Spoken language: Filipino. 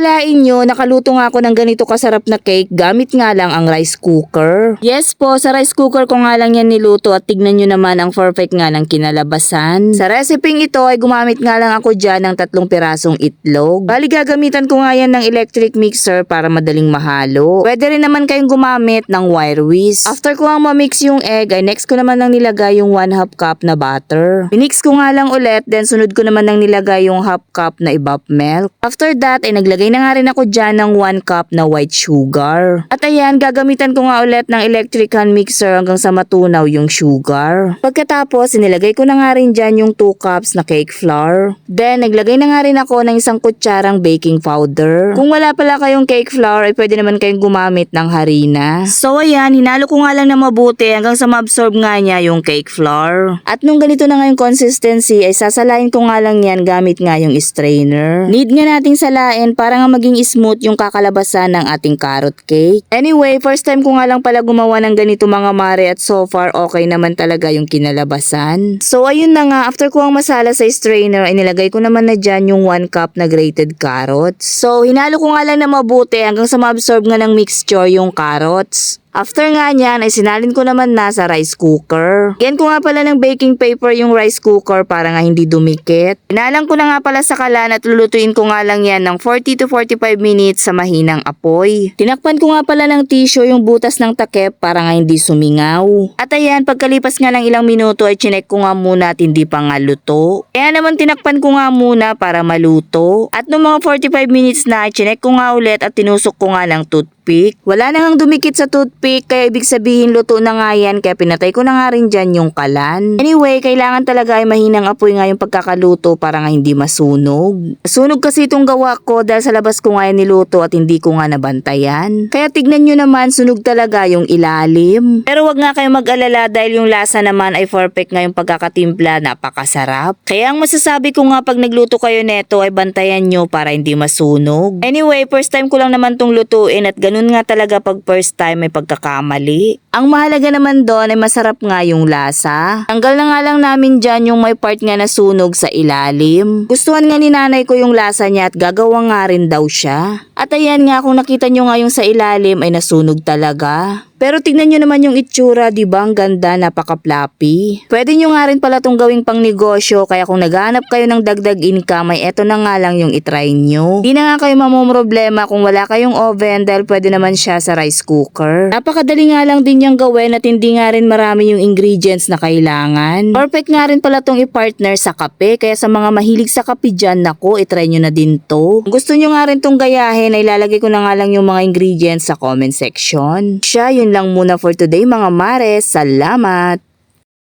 akalain nyo, nakaluto nga ako ng ganito kasarap na cake gamit nga lang ang rice cooker. Yes po, sa rice cooker ko nga lang yan niluto at tignan nyo naman ang perfect nga ng kinalabasan. Sa reseping ito ay gumamit nga lang ako dyan ng tatlong pirasong itlog. Bali gagamitan ko nga yan ng electric mixer para madaling mahalo. Pwede rin naman kayong gumamit ng wire whisk. After ko nga ma-mix yung egg ay next ko naman nang nilagay yung 1 half cup na butter. Minix ko nga lang ulit then sunod ko naman nang nilagay yung half cup na ibap milk. After that ay naglagay na nga rin ako dyan ng 1 cup na white sugar. At ayan, gagamitan ko nga ulit ng electric hand mixer hanggang sa matunaw yung sugar. Pagkatapos, inilagay ko na nga rin dyan yung 2 cups na cake flour. Then, naglagay na nga rin ako ng isang kutsarang baking powder. Kung wala pala kayong cake flour, ay pwede naman kayong gumamit ng harina. So ayan, hinalo ko nga lang na mabuti hanggang sa ma-absorb nga niya yung cake flour. At nung ganito na nga yung consistency, ay sasalain ko nga lang yan gamit nga yung strainer. Need nga nating salain para nga maging smooth yung kakalabasan ng ating carrot cake. Anyway, first time ko nga lang pala gumawa ng ganito mga mare at so far okay naman talaga yung kinalabasan. So ayun na nga, after ko ang masala sa strainer, ay nilagay ko naman na dyan yung 1 cup na grated carrots. So hinalo ko nga lang na mabuti hanggang sa ma-absorb nga ng mixture yung carrots. After nga niyan ay sinalin ko naman na sa rice cooker. Yan ko nga pala ng baking paper yung rice cooker para nga hindi dumikit. Inalang ko na nga pala sa kalan at lulutuin ko nga lang yan ng 40 to 45 minutes sa mahinang apoy. Tinakpan ko nga pala ng tissue yung butas ng takip para nga hindi sumingaw. At ayan, pagkalipas nga ng ilang minuto ay chinek ko nga muna at hindi pa nga luto. Kaya naman tinakpan ko nga muna para maluto. At nung mga 45 minutes na, chinek ko nga ulit at tinusok ko nga lang toothpick. Wala na nga dumikit sa toothpick kaya ibig sabihin luto na nga yan kaya pinatay ko na nga rin dyan yung kalan. Anyway, kailangan talaga ay mahinang apoy nga yung pagkakaluto para nga hindi masunog. Sunog kasi itong gawa ko dahil sa labas ko nga yan niluto at hindi ko nga nabantayan. Kaya tignan nyo naman sunog talaga yung ilalim. Pero wag nga kayong mag-alala dahil yung lasa naman ay perfect nga yung pagkakatimpla, napakasarap. Kaya ang masasabi ko nga pag nagluto kayo neto ay bantayan nyo para hindi masunog. Anyway, first time ko lang naman tong lutuin at ganun nga talaga pag first time may pagkakamali. Ang mahalaga naman doon ay masarap nga yung lasa. Tanggal na nga lang namin dyan yung may part nga na sunog sa ilalim. Gustuhan nga ni nanay ko yung lasa niya at gagawa nga rin daw siya. At ayan nga kung nakita nyo nga yung sa ilalim ay nasunog talaga. Pero tignan nyo naman yung itsura, di ba? Ang ganda, napaka-fluffy. Pwede nyo nga rin pala tong gawing pang negosyo, kaya kung naghahanap kayo ng dagdag income, ay eto na nga lang yung itry nyo. Di na nga kayo mamumroblema kung wala kayong oven dahil pwede naman siya sa rice cooker. Napakadali nga lang din yung gawin at hindi nga rin marami yung ingredients na kailangan. Perfect nga rin pala tong i-partner sa kape, kaya sa mga mahilig sa kape dyan, naku, itry nyo na din to. Gusto nyo nga rin tong gayahin, ay lalagay ko na nga lang yung mga ingredients sa comment section. Siya, yun lang muna for today mga mares. Salamat!